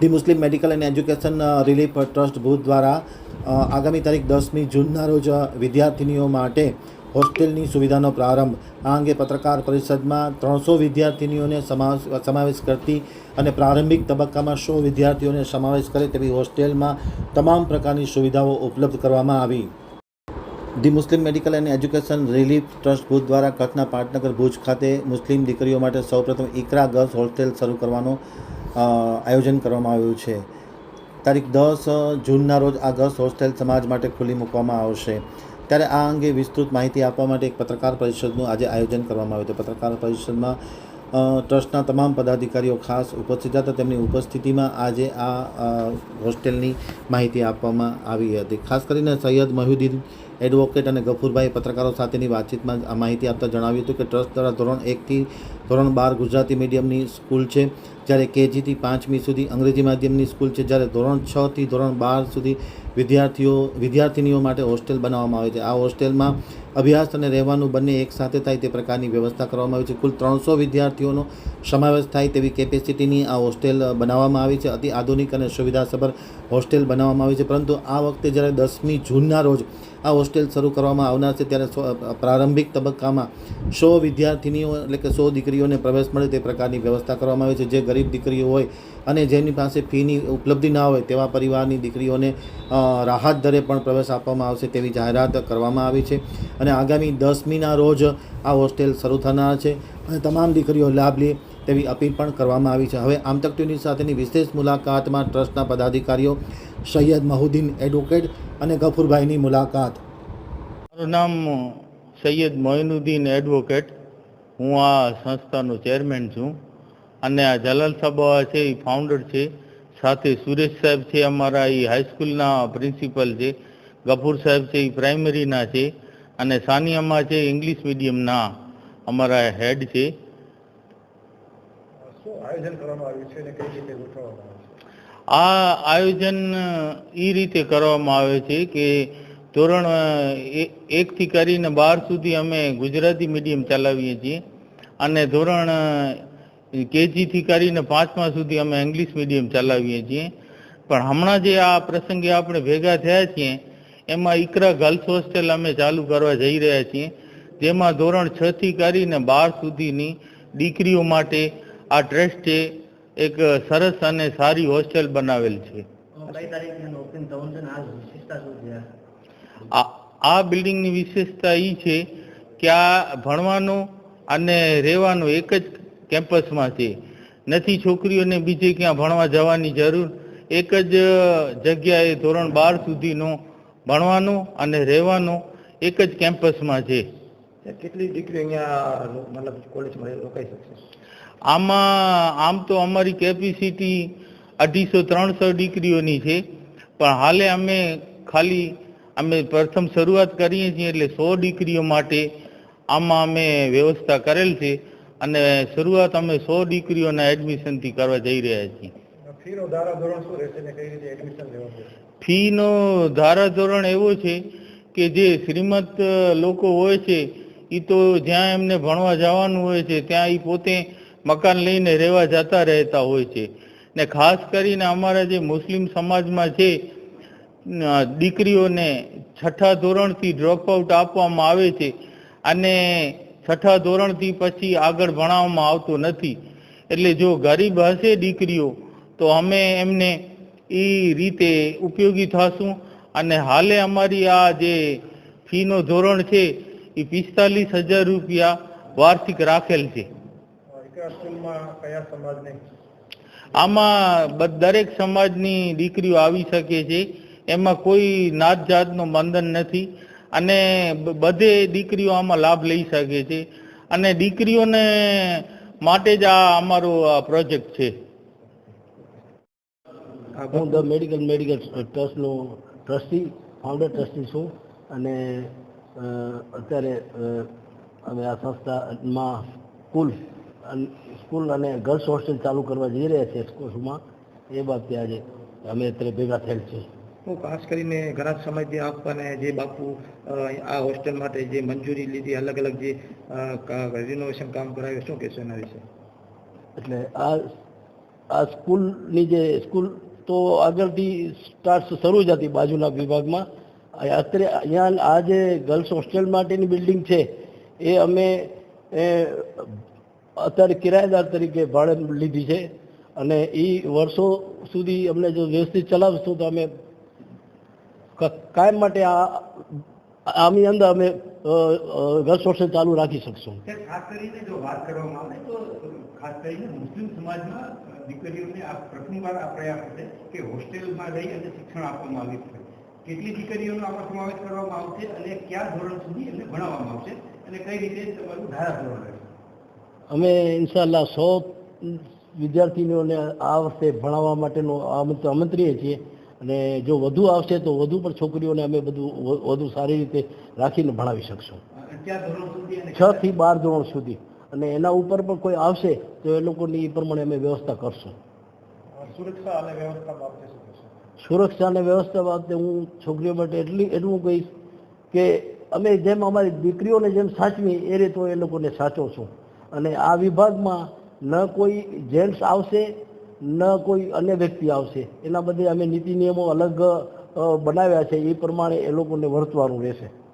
The Muslim medical and education relief trust Bhuj દ્વારા આગામી તારીખ દસમી જૂનના રોજ વિદ્યાર્થીનીઓ માટે હોસ્ટેલની સુવિધાનો પ્રારંભ. આ અંગે પત્રકાર પરિષદમાં ત્રણસો વિદ્યાર્થિનીઓને સમાવેશ કરતી અને પ્રારંભિક તબક્કામાં સો વિદ્યાર્થીઓને સમાવેશ કરે તેવી હોસ્ટેલમાં તમામ પ્રકારની સુવિધાઓ ઉપલબ્ધ કરવામાં આવી. The Muslim medical and education, relief trust Bhuj દ્વારા કચ્છના પાટનગર ભુજ ખાતે મુસ્લિમ દીકરીઓ માટે સૌપ્રથમ ઇકરા ગર્લ્સ હોસ્ટેલ શરૂ કરવાનું આયોજન કરવામાં આવ્યું છે. તારીખ દસ જૂનના રોજ આ ગર્લ્સ હોસ્ટેલ સમાજ માટે ખુલ્લી મૂકવામાં આવશે. ત્યારે આ અંગે વિસ્તૃત માહિતી આપવા માટે એક પત્રકાર પરિષદનું આજે આયોજન કરવામાં આવ્યું હતું. પત્રકાર પરિષદમાં ટ્રસ્ટના તમામ પદાધિકારીઓ ખાસ ઉપસ્થિત હતા. તેમની ઉપસ્થિતિમાં આજે આ હોસ્ટેલની માહિતી આપવામાં આવી હતી. ખાસ કરીને સૈયદ મહ્યુદ્દીન એડવોકેટ અને ગફુરભાઈ પત્રકારો સાથેની વાતચીતમાં આ માહિતી આપતા જણાવ્યું હતું કે ટ્રસ્ટ દ્વારા ધોરણ એકથી ધોરણ બાર ગુજરાતી મીડિયમની સ્કૂલ છે, જ્યારે કેજીથી પાંચમી સુધી અંગ્રેજી માધ્યમની સ્કૂલ છે, જ્યારે ધોરણ છથી ધોરણ બાર સુધી વિદ્યાર્થીઓ, વિદ્યાર્થિનીઓ માટે હોસ્ટેલ બનાવવામાં આવે છે. આ હોસ્ટેલમાં અભ્યાસ અને રહેવાનું બંને એક સાથે થાય તે પ્રકારની વ્યવસ્થા કરવામાં આવી છે. કુલ ત્રણસો વિદ્યાર્થીઓનો સમાવેશ થાય તેવી કેપેસિટીની આ હોસ્ટેલ બનાવવામાં આવી છે. અતિ આધુનિક અને સુવિધાસભર હોસ્ટેલ બનાવવામાં આવી છે. પરંતુ આ વખતે જ્યારે દસમી જૂનના રોજ આ હોસ્ટેલ શરૂ કરવામાં આવનાર છે ત્યારે પ્રારંભિક તબક્કામાં સો વિદ્યાર્થિનીઓ એટલે કે સો દીકરીઓને પ્રવેશ મળે તે પ્રકારની વ્યવસ્થા કરવામાં આવી છે. જે ગરીબ દીકરીઓ હોય અને જેની પાસે ફીની ઉપલબ્ધિ ના હોય તેવા પરિવારની દીકરીઓને રાહત દરે પણ પ્રવેશ આપવામાં આવશે તેવી જાહેરાત કરવામાં આવી છે. અને આગામી દસમીના રોજ આ હોસ્ટેલ શરૂ થનાર છે અને તમામ દીકરીઓ લાભ લે તેવી અપીલ પણ કરવામાં આવી છે. હવે આમતક ટ્યુની સાથેની વિશેષ મુલાકાતમાં ટ્રસ્ટના પદાધિકારીઓ સૈયદ મહુદ્દીન એડવોકેટ અને ગફુરભાઈની મુલાકાત. મારું નામ સૈયદ મોઇનુદ્દીન એડવોકેટ હું આ સંસ્થાનો ચેરમેન છું અને આ જલાલ સાબા છે એ ફાઉન્ડર છે. સાથે સુરેશ સાહેબ છે અમારા એ હાઈસ્કૂલના પ્રિન્સિપલ છે. ગફુર સાહેબ છે એ પ્રાઇમરીના છે. અને સાનિયામાં છે ઇંગ્લિશ મીડિયમના અમારા હેડ છે. આ આયોજન એ રીતે કરવામાં આવે છે કે ધોરણ એકથી કરીને બાર સુધી અમે ગુજરાતી મીડિયમ ચલાવીએ છીએ. અને ધોરણ કેજીથી કરીને પાંચમા સુધી અમે ઇંગ્લિશ મીડિયમ ચલાવીએ છીએ. પણ હમણાં જે આ પ્રસંગે આપણે ભેગા થયા છીએ, એમાં ઇકરા ગર્લ્સ હોસ્ટેલ અમે ચાલુ કરવા જઈ રહ્યા છીએ. જેમાં ધોરણ છથી કરીને બાર સુધીની દીકરીઓ માટે આ ટ્રસ્ટે એક સરસ અને સારી હોસ્ટેલ બનાવેલ છે? આ બિલ્ડિંગની વિશેષતા એ છે કે આ ભણવાનો અને રહેવાનો એક જ કેમ્પસમાં છે. નથી છોકરીઓને બીજે ક્યાં ભણવા જવાની જરૂર? એક જ જગ્યાએ ધોરણ બાર સુધીનો ભણવાનો અને રહેવાનો એક જ કેમ્પસમાં છે. કેટલી દીકરીઓ અહીંયા મતલબ કોલેજમાં રોકાઈ શકશે? આમાં આમ તો અમારી કેપેસિટી અઢીસો ત્રણસો દીકરીઓની છે. પણ હાલે અમે ખાલી અમે પ્રથમ શરૂઆત કરીએ છીએ એટલે સો દીકરીઓ માટે આમાં અમે વ્યવસ્થા કરેલ છે અને શરૂઆત અમે સો દીકરીઓના એડમિશનથી કરવા જઈ રહ્યા છીએ. ફીનો ધારાધોરણ એવો છે કે જે શ્રીમંત લોકો હોય છે એ તો જ્યાં એમને ભણવા જવાનું હોય છે ત્યાં એ પોતે મકાન લઈને રહેવા જતા રહેતા હોય છે. ને ખાસ કરીને અમારા જે મુસ્લિમ સમાજમાં છે દીકરીઓને છઠ્ઠા ધોરણથી ડ્રોપઆઉટ આપવામાં આવે છે અને છઠ્ઠા ધોરણથી પછી આગળ ભણાવવામાં આવતું નથી. એટલે જો ગરીબ હશે દીકરીઓ તો અમે એમને એ રીતે ઉપયોગી થશું. અને હાલે અમારી આ જે ફીનો ધોરણ છે એ પિસ્તાલીસ હજાર રૂપિયા વાર્ષિક રાખેલ છે. આમાં દરેક સમાજની દીકરીઓ આવી શકે છે. એમાં કોઈ નાત જાતનું બંધન નથી. અને બધે દીકરીઓ આમાં લાભ લઈ શકે છે. અને દીકરીઓને માટે જ આ અમારો આ પ્રોજેક્ટ છે. હું ધ મેડિકલ મેડિકલ ટ્રસ્ટનો ટ્રસ્ટી ફાઉન્ડર ટ્રસ્ટી છું. અને અત્યારે અમે આ સંસ્થામાં સ્કૂલ સ્કૂલ અને ગર્લ્સ હોસ્ટેલ ચાલુ કરવા જઈ રહ્યા છીએ સ્કૂલમાં. એ બાબતે આજે અમે અત્યારે ભેગા થયેલ છે હું ખાસ કરીને ઘણા સમયથી આપવાને જે બાપુ આ હોસ્ટેલ માટે જે મંજૂરી લીધી, અલગ અલગ જે રિનોવેશન કામ કરાવ્યું, શું કહેશો એના વિશે? એટલે આ આ સ્કૂલની જે સ્કૂલ તો આગળથી સ્ટાર્ટ શરૂ જ હતી બાજુના વિભાગમાં. અત્યારે અહીંયા આ જે ગર્લ્સ હોસ્ટેલ માટેની બિલ્ડિંગ છે, એ અમે અત્યારે કિરાયેદાર તરીકે ભાડે લીધી છે. અને એ વર્ષો સુધી અમને જો વ્યવસ્થિત ચલાવશું તો અમે કાયમ માટે આ આની અંદર અમે ગર્લ્સ હોસ્ટેલ ચાલુ રાખી શકશું. ખાસ કરીને જો વાત કરવામાં આવે તો ખાસ કરીને મુસ્લિમ સમાજમાં દીકરીઓને આ પ્રથમવાર આ પ્રયાસ છે કે હોસ્ટેલમાં રહી અને શિક્ષણ આપવામાં આવ્યું છે. કેટલી દીકરીઓનો આમાં સમાવેશ કરવામાં આવશે અને કયા ધોરણ સુધી એમને ભણાવવામાં આવશે અને કઈ રીતે તમારું ધારા ધોરણ રહેશે? અમે ઇન્શાલ્લાહ સો વિદ્યાર્થીનીઓને આ વર્ષે ભણાવવા માટેનો આમંત્ર- આમંત્રીએ છીએ. અને જો વધુ આવશે તો વધુ પણ છોકરીઓને અમે બધું વધુ સારી રીતે રાખીને ભણાવી શકશું. છ થી બાર ધોરણ સુધી. અને એના ઉપર પણ કોઈ આવશે તો એ લોકોની એ પ્રમાણે અમે વ્યવસ્થા કરશું. સુરક્ષા અને વ્યવસ્થા બાબતે સુરક્ષા અને વ્યવસ્થા બાબતે હું છોકરીઓ માટે એટલી એટલું કહીશ કે અમે જેમ અમારી દીકરીઓને જેમ સાચવી એ રીતે એ લોકોને સાચવશું અને આ વિભાગમાં ન કોઈ જેન્ટ્સ આવશે ન કોઈ અન્ય વ્યક્તિ આવશે. એના બદલે અમે નીતિ નિયમો અલગ બનાવ્યા છે. એ પ્રમાણે એ લોકોને વર્તવાનું રહેશે.